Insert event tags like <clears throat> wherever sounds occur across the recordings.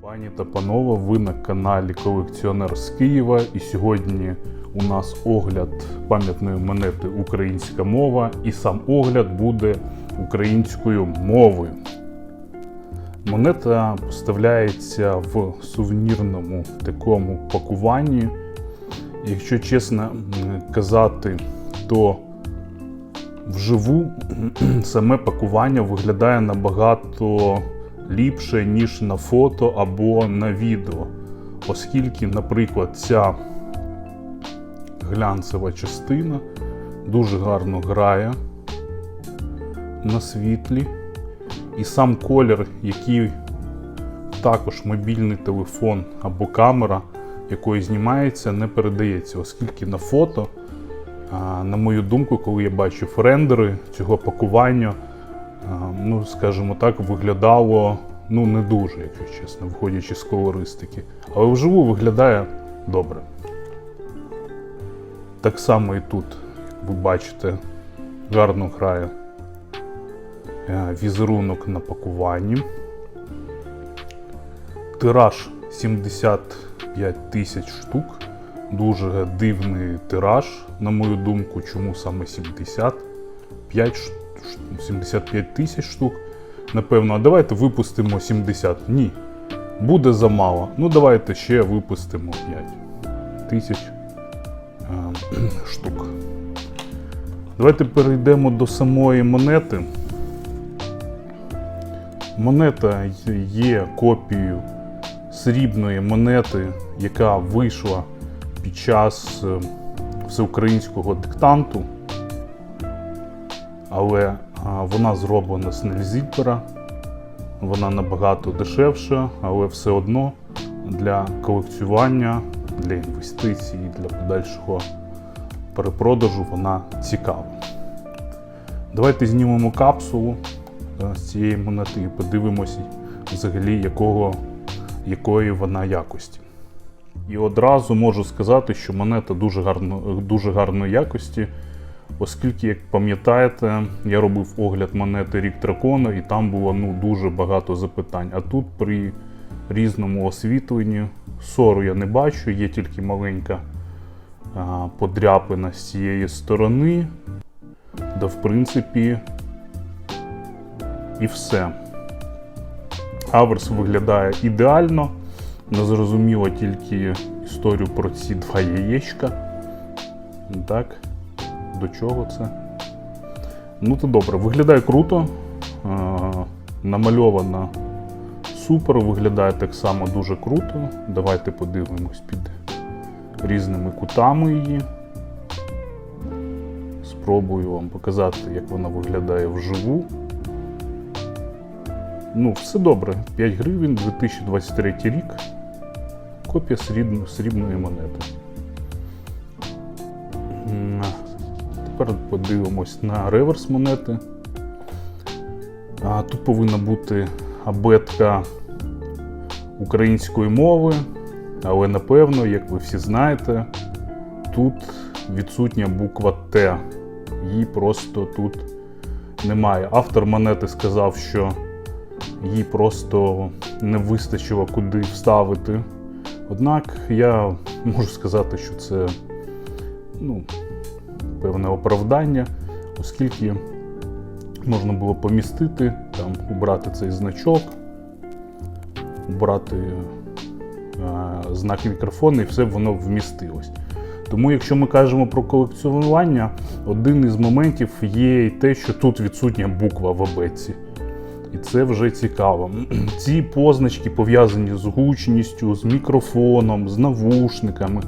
Пані та панове, ви на каналі Колекціонер з Києва. І сьогодні у нас огляд пам'ятної монети Українська мова, і сам огляд буде українською мовою. Монета поставляється в сувенірному такому пакуванні. Якщо чесно казати, то вживу <clears throat> саме пакування виглядає набагато ліпше, ніж на фото або на відео. Оскільки, наприклад, ця глянцева частина дуже гарно грає на світлі. І сам колір, який також мобільний телефон або камера, якою знімається, не передається, оскільки на фото, на мою думку, коли я бачив рендери цього пакування, ну, скажімо так, виглядало ну, не дуже, якщо чесно, виходячи з колористики. Але вживу виглядає добре. Так само і тут, як ви бачите, гарно грає е, візерунок на пакуванні. Тираж 75 тисяч штук. Дуже дивний тираж, на мою думку, чому саме 75 ш- ш- 75 тисяч штук. Напевно, а давайте випустимо 70. Ні. Буде замало. Ну давайте ще випустимо 5 тисяч е, <clears throat> штук. Давайте перейдемо до самої монети. Монета є копією срібної монети, яка вийшла під час е, всеукраїнського диктанту, але вона зроблена з Нельзіпера, вона набагато дешевша, але все одно для колекціювання, для інвестицій, для подальшого перепродажу вона цікава. Давайте знімемо капсулу е, з цієї монети і подивимося взагалі, якого, якої вона якості. І одразу можу сказати, що монета дуже, гарно, дуже гарної якості, оскільки, як пам'ятаєте, я робив огляд монети Рік Дракона, і там було ну, дуже багато запитань. А тут при різному освітленні сору я не бачу, є тільки маленька а, подряпина з цієї сторони, да в принципі і все. Аверс виглядає ідеально. Не зрозуміло тільки історію про ці два яєчка. Так, до чого це? Ну, то добре, виглядає круто. Намальована супер, виглядає так само дуже круто. Давайте подивимось під різними кутами її. Спробую вам показати, як вона виглядає вживу. Ну, все добре. 5 гривень, 2023 рік. Копія срібної монети. Тепер подивимось на реверс монети. Тут повинна бути абетка української мови, але напевно, як ви всі знаєте, тут відсутня буква Т. Її просто тут немає. Автор монети сказав, що їй просто не вистачило куди вставити. Однак я можу сказати, що це ну, певне оправдання, оскільки можна було помістити, там, убрати цей значок, убрати е, знак мікрофону і все б воно вмістилось. Тому, якщо ми кажемо про колекціонування, один із моментів є і те, що тут відсутня буква в абетці. І це вже цікаво. Ці позначки пов'язані з гучністю, з мікрофоном, з навушниками.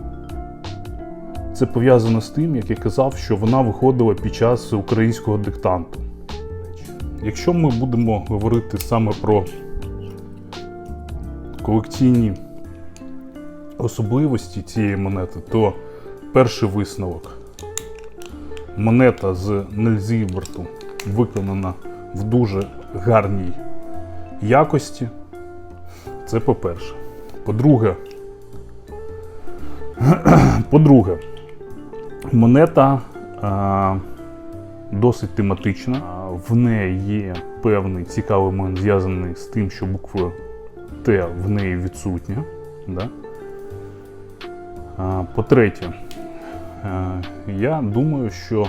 Це пов'язано з тим, як я казав, що вона виходила під час українського диктанту. Якщо ми будемо говорити саме про колекційні особливості цієї монети, то перший висновок. Монета з Нельзіберту виконана в дуже гарній якості. Це по-перше. По-друге, <clears throat> по-друге, монета а, досить тематична. В неї є певний цікавий момент зв'язаний з тим, що букви Т в неї відсутнє. Да? А, По-третє, е, я думаю, що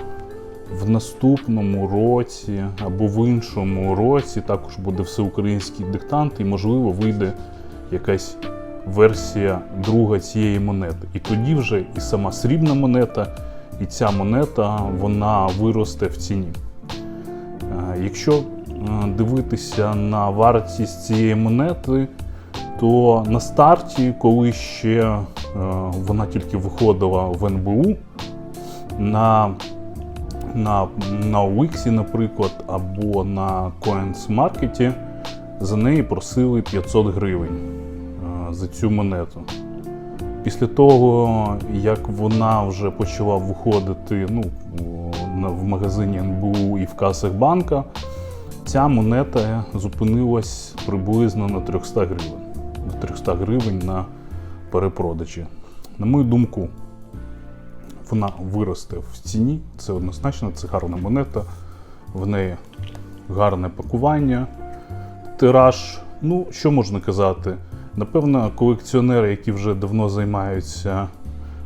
в наступному році або в іншому році також буде всеукраїнський диктант, і, можливо, вийде якась версія друга цієї монети. І тоді вже і сама срібна монета, і ця монета вона виросте в ціні. Е, Якщо е, дивитися на вартість цієї монети, то на старті, коли ще е, вона тільки виходила в НБУ, на, на, на OX, наприклад, або на CoinsMarket, за неї просили 500 гривень за цю монету. Після того, як вона вже почала виходити ну, в магазині НБУ і в касах банка, ця монета зупинилась приблизно на 300 гривень. На 300 гривень на перепродажі. На мою думку, вона виросте в ціні. Це однозначно, це гарна монета, в неї гарне пакування, тираж. Ну, що можна казати? Напевно, колекціонери, які вже давно займаються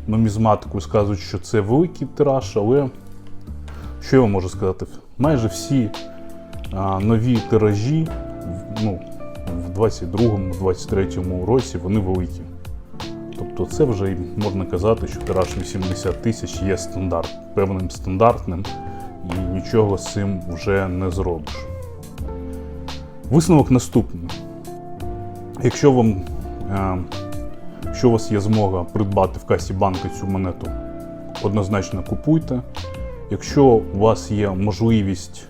нумізматикою, скажуть, що це великий тираж, але що я можу сказати? Майже всі а, нові тиражі ну, в 22-му, 23-му році вони великі. Тобто це вже можна казати, що тираж 80 тисяч є стандарт, певним стандартним, і нічого з цим вже не зробиш. Висновок наступний. Якщо вам, е, якщо у вас є змога придбати в касі банку цю монету, однозначно купуйте. Якщо у вас є можливість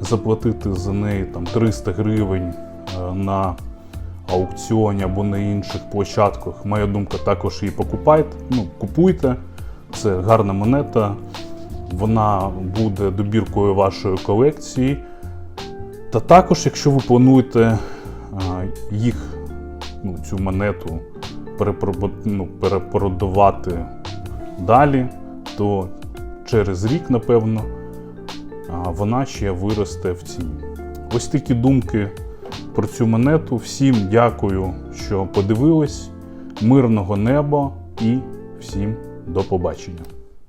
заплатити за неї там 300 гривень е, на аукціоні або на інших площадках, моя думка, також її покупайте. Ну, купуйте. Це гарна монета. Вона буде добіркою вашої колекції. Та також, якщо ви плануєте їх, ну, цю монету ну, перепродавати далі, то через рік, напевно, вона ще виросте в ціні. Ось такі думки про цю монету. Всім дякую, що подивились. Мирного неба і всім до побачення.